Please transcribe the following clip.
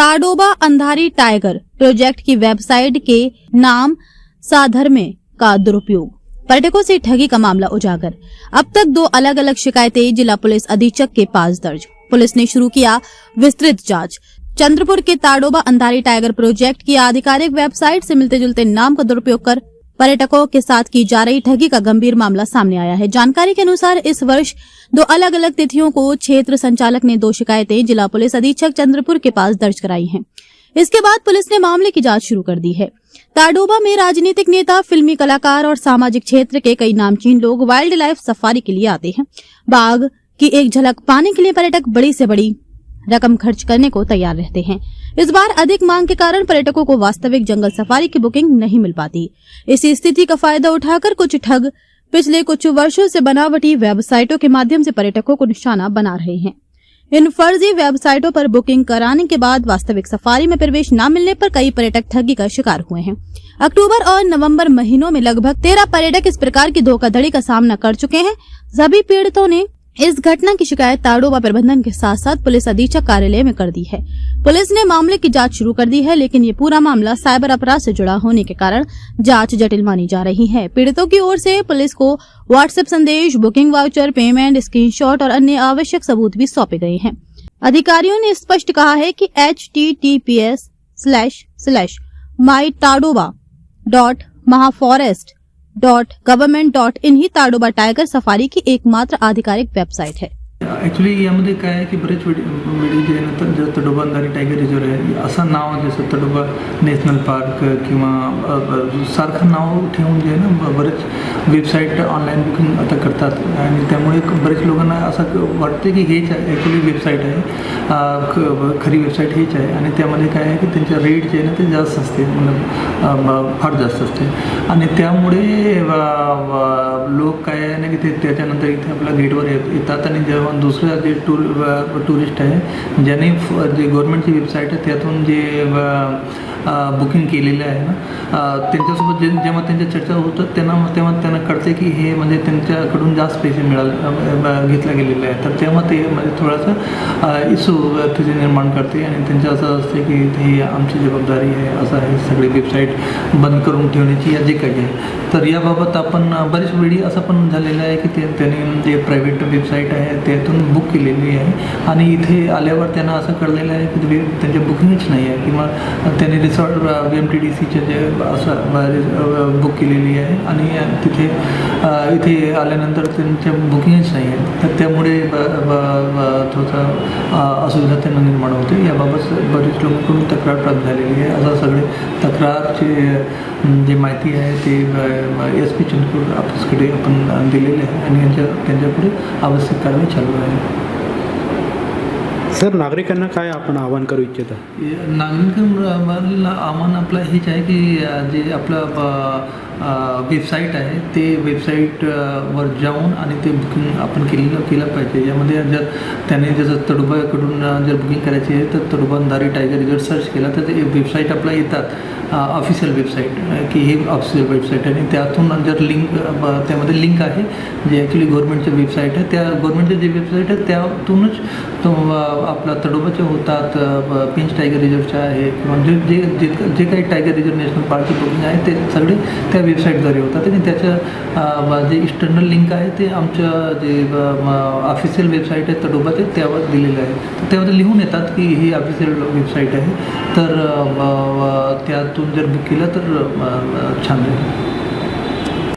Tadoba Andhari tiger project की website के नाम साधर्मे का दुरुपयोग। पर्यटकों से ठगी का मामला उजागर। अब तक दो अलग अलग शिकायतें जिला पुलिस अधीक्षक के पास दर्ज। पुलिस ने शुरू किया विस्तृत जाँच। चंद्रपुर के ताडोबा अंधारी टाइगर प्रोजेक्ट की आधिकारिक वेबसाइट से मिलते जुलते नाम का दुरुपयोग कर पर्यटकों के साथ की जा रही ठगी का गंभीर मामला सामने आया है। जानकारी के अनुसार इस वर्ष दो अलग अलग तिथियों को क्षेत्र संचालक ने दो शिकायतें जिला पुलिस अधीक्षक चंद्रपुर के पास दर्ज कराई हैं। इसके बाद पुलिस ने मामले की जाँच शुरू कर दी है। ताडोबा में राजनीतिक नेता, फिल्मी कलाकार और सामाजिक क्षेत्र के कई नामचीन लोग वाइल्ड लाइफ सफारी के लिए आते हैं। बाघ की एक झलक पाने के लिए पर्यटक बड़ी से बड़ी रकम खर्च करने को तैयार रहते हैं। इस बार अधिक मांग के कारण पर्यटकों को वास्तविक जंगल सफारी की बुकिंग नहीं मिल पाती। इसी स्थिति का फ़ायदा उठाकर कुछ ठग पिछले कुछ वर्षों से बनावटी वेबसाइटों के माध्यम से पर्यटकों को निशाना बना रहे हैं। इन फर्जी वेबसाइटों पर बुकिंग कराने के बाद वास्तविक सफारी में प्रवेश न मिलने पर कई पर्यटक ठगी का शिकार हुए हैं। अक्टूबर और नवंबर महीनों में लगभग तेरह पर्यटक इस प्रकार की धोखाधड़ी का सामना कर चुके हैं। सभी पीड़ितों ने इस घटना की शिकायत ताड़ोबा प्रबंधन के साथ साथ पुलिस अधीक्षक कार्यालय में कर दी है। पुलिस ने मामले की जाँच शुरू कर दी है, लेकिन ये पूरा मामला साइबर अपराध से जुड़ा होने के कारण जाँच जटिल मानी जा रही है। पीड़ितों की ओर से पुलिस को व्हाट्सएप संदेश, बुकिंग वाउचर, पेमेंट, स्क्रीनशॉट और अन्य आवश्यक सबूत भी सौंपे गए हैं। अधिकारियों ने स्पष्ट कहा है कि H T T P S slash slash my Tadoba dot Mahaforest dot government dot in he Tadoba tiger safari की एकमात्र आधिकारिक वेबसाइट है। एक्चुअली यामध्ये काय आहे की वेळी मिडिल जे आहे ना तडोबा अंधारी टायगर रिझर्व आहे असं नाव जसं तडोबा नॅशनल पार्क कि सारखं नाव ठेवून जे आहे ना ब्रिज वेबसाईट ऑनलाईन बुकिंग आता करतात. आणि त्यामुळे बरेच लोकांना असं वाटते की हेच आहे ॲक्च्युली वेबसाईट आहे. ख- खरी वेबसाईट हेच आहे. आणि त्यामध्ये काय आहे की त्यांच्या रेट जे आहे ना ते जास्त असते. म्हणजे, फार जास्त असते. आणि त्यामुळे ते त्याच्यानंतर इथे आपल्या गेटवर येत येतात आणि जेव्हा दुसरं जे टूर टुरिस्ट आहे ज्याने फ- जे गव्हर्नमेंटची वेबसाईट आहे त्यातून जे बुकिंग केलेलं आहे ना त्यांच्यासोबत जे जेव्हा त्यांच्या चर्चा होतात त्यांना तेव्हा त्यांना कळते की हे म्हणजे त्यांच्याकडून जास्त पैसे मिळाले अ, घेतला गेलेले आहे तर तेव्हा ते म्हणजे थोडासा इशू तिथे निर्माण करते आणि त्यांचं असं असते की ही आमची जबाबदारी आहे असं आहे सगळी वेबसाईट बंद करून ठेवण्याची या जे काही आहे. तर याबाबत आपण बरेच वेळी असं पण झालेलं आहे. की ते त्यांनी जे प्रायव्हेट वेबसाईट आहे त्यातून बुक केलेली आहे. आणि इथे आल्यावर त्यांना असं कळलेलं आहे की त्यांच्या बुकिंगच नाही आहे. किंवा त्यांनी रिसॉर्ट एम टी डी सीचे जे असं बुक केलेली आहे. आणि तिथे इथे आल्यानंतर त्यांच्या बुकिंगच नाही आहे तर त्यामुळे ब- थोडंसं असुविधा त्यांना निर्माण होते. याबाबत बरेच लोकांकडून तक्रार प्राप्त झालेली आहे. असं सगळे तक्रारची जे माहिती आहे ते एस पी चंद्रपूर ऑफिसकडे आपण दिलेली आहे आणि यांच्या त्यांच्यापुढे आवश्यक कारवाई चालू आहे. सर नागरिकांना काय आपण आवाहन करू इच्छिता? नागरिकांना आव्हान आपलं हेच आहे की जे आपलं वेबसाईट आहे ते वेबसाईटवर जाऊन आणि ते बुकिंग आपण केलेलं केलं पाहिजे. यामध्ये जर त्याने जसं तडुबाकडून जर बुकिंग करायची आहे तर तडुबांधारी टायगर जर सर्च केला तर ते वेबसाईट आपल्या येतात. ऑफिशियल वेबसाईट की हे ऑफिशियल वेबसाईट आहे. आणि त्यातून जर लिंक त्यामध्ये लिंक आहे जे ॲक्च्युली गव्हर्नमेंटचं वेबसाईट आहे त्या गव्हर्नमेंटचे जे वेबसाईट आहे त्यातूनच तो आपला तडोबाचे होतात पिंच टायगर रिझर्वचे आहे किंवा जे जे जे जे काही टायगर रिझर्व नॅशनल पार्कचे बुकिंग आहे ते सगळे त्या वेबसाईटद्वारे होतात. आणि त्याच्या जे एक्सटर्नल लिंक आहे ते आमच्या जे ऑफिशियल वेबसाईट आहे तडोबाचे त्यावर दिलेलं आहे. तर त्यामध्ये लिहून येतात की ही ऑफिशियल वेबसाईट आहे. तर त्यातून जर बुक केलं तर छान राहील